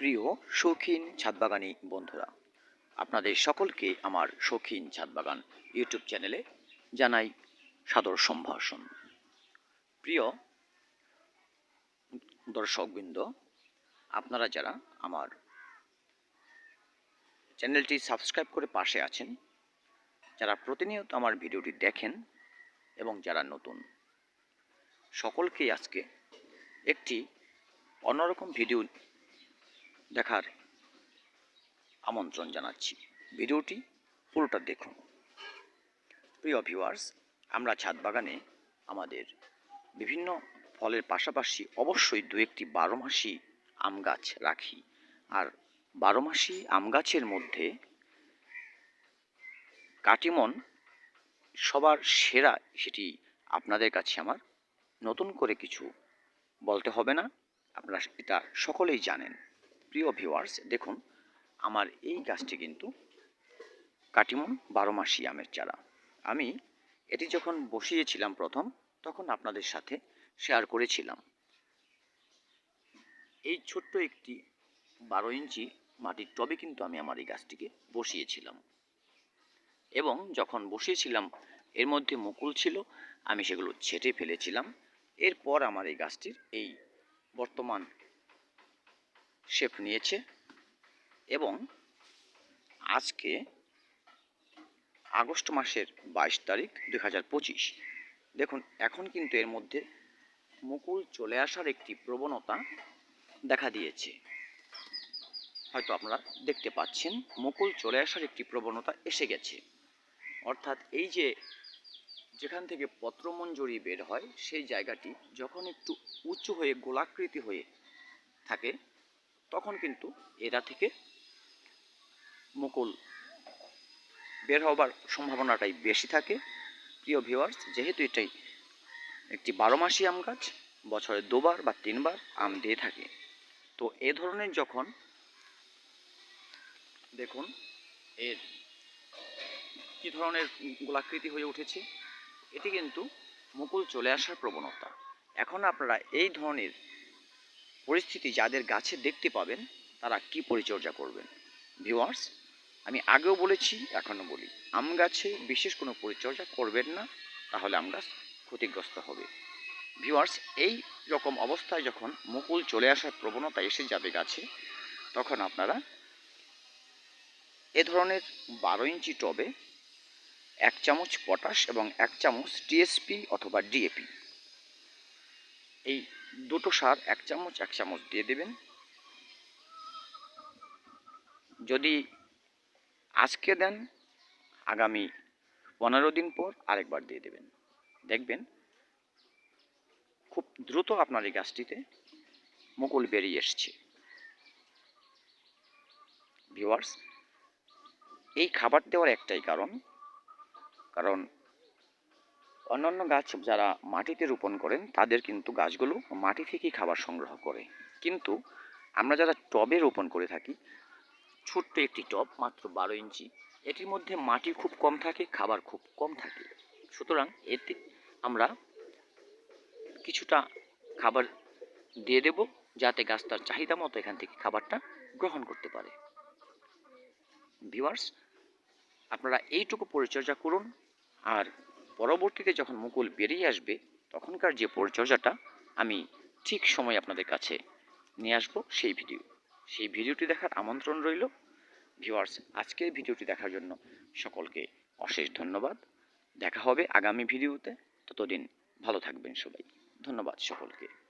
প্রিয় শৌখিন ছাদবাগানি বন্ধুরা, আপনাদের সকলকে আমার শৌখিন ছাদবাগান ইউটিউব চ্যানেলে জানাই সাদর সম্ভাষণ। প্রিয় দর্শকবৃন্দ, আপনারা যারা আমার চ্যানেলটি সাবস্ক্রাইব করে পাশে আছেন, যারা প্রতিনিয়ত আমার ভিডিওটি দেখেন এবং যারা নতুন, সকলকেই আজকে একটি অন্যরকম ভিডিও দেখার আমন্ত্রণ জানাচ্ছি। ভিডিওটি পুরোটা দেখুন। প্রিয় ভিউয়ার্স, আমরা ছাদ বাগানে আমাদের বিভিন্ন ফলের পাশাপাশি অবশ্যই দু একটি বারো মাসি আম গাছ রাখি। আর বারো মাসি আম গাছের মধ্যে কাটিমন সবার সেরা সেটি আপনাদের কাছে আমার নতুন করে কিছু বলতে হবে না। আপনারা এটা সকলেই জানেন। প্রিয় ভিউয়ার্স দেখুন, আমার এই গাছটি কিন্তু কাটিমন বারো মাসি আমের চারা। আমি এটি যখন বসিয়েছিলাম প্রথম, তখন আপনাদের সাথে শেয়ার করেছিলাম। এই ছোট্ট একটি বারো ইঞ্চি মাটির টবে কিন্তু আমি আমার এই গাছটিকে বসিয়েছিলাম। এবং যখন বসিয়েছিলাম, এর মধ্যে মুকুল ছিল, আমি সেগুলো ছেটে ফেলেছিলাম। এরপর আমার এই গাছটির এই বর্তমান শেপ নিয়েছে এবং আজকে আগস্ট মাসের বাইশ তারিখ দুই হাজার পঁচিশ। দেখুন, এখন কিন্তু এর মধ্যে মুকুল চলে আসার একটি প্রবণতা দেখা দিয়েছে। হয়তো আপনারা দেখতে পাচ্ছেন, মুকুল চলে আসার একটি প্রবণতা এসে গেছে। অর্থাৎ এই যে যেখান থেকে পত্রমঞ্জরি বের হয়, সেই জায়গাটি যখন একটু উঁচু হয়ে গোলাকৃতি হয়ে থাকে তখন কিন্তু এরা থেকে মুকুল বের হবার সম্ভাবনাটাই বেশি থাকে। প্রিয় ভিউয়ার্স যেহেতু এটাই একটি বারো মাসি আম গাছ, বছরে দুবার বা তিনবার আম দিয়ে থাকে। তো এ ধরনের যখন দেখুন, এর কি ধরনের গোলাকৃতি হয়ে উঠেছে, এটি কিন্তু মুকুল চলে আসার প্রবণতা। এখন আপনারা এই ধরনের পরিস্থিতি যাদের গাছে দেখতে পাবেন, তারা কি পরিচর্যা করবেন? ভিউয়ার্স আমি আগেও বলেছি, এখনও বলি, আম গাছে বিশেষ কোনো পরিচর্যা করবেন না, তাহলে আম গাছ ক্ষতিগ্রস্ত হবে। ভিউয়ার্স এই রকম অবস্থায় যখন মুকুল চলে আসার প্রবণতা এসে যাবে গাছে, তখন আপনারা এ ধরনের বারো ইঞ্চি টবে এক চামচ পটাশ এবং এক চামচ টিএসপি অথবা ডিএপি এই দুটো সার, এক চামচ এক চামচ দিয়ে দেবেন। যদি আজকে দেন, আগামী পনেরো দিন পর আরেকবার দিয়ে দেবেন। দেখবেন খুব দ্রুত আপনার এই গাছটিতে মুকুল বেরিয়ে এসছে। ভিওয়ার্স এই খাবার দেওয়ার একটাই কারণ কারণ অন্যান্য গাছ যারা মাটিতে রোপণ করেন, তাদের কিন্তু গাছগুলো মাটি থেকেই খাবার সংগ্রহ করে। কিন্তু আমরা যারা টবে রোপণ করে থাকি, ছোট্ট একটি টব, মাত্র বারো ইঞ্চি, এটির মধ্যে মাটি খুব কম থাকে, খাবার খুব কম থাকে। সুতরাং এতে আমরা কিছুটা খাবার দিয়ে দেব, যাতে গাছ তার চাহিদা মতো এখান থেকে খাবারটা গ্রহণ করতে পারে। ভিওয়ার্স আপনারা এইটুকু পরিচর্যা করুন, আর পরবর্তীতে যখন মুকুল বেরিয়ে আসবে, তখনকার যে পরিচর্যাটা আমি ঠিক সময় আপনাদের কাছে নিয়ে আসব সেই ভিডিও। সেই ভিডিওটি দেখার আমন্ত্রণ রইল। ভিউয়ার্স, আজকের ভিডিওটি দেখার জন্য সকলকে অশেষ ধন্যবাদ। দেখা হবে আগামী ভিডিওতে। ততদিন ভালো থাকবেন সবাই। ধন্যবাদ সকলকে।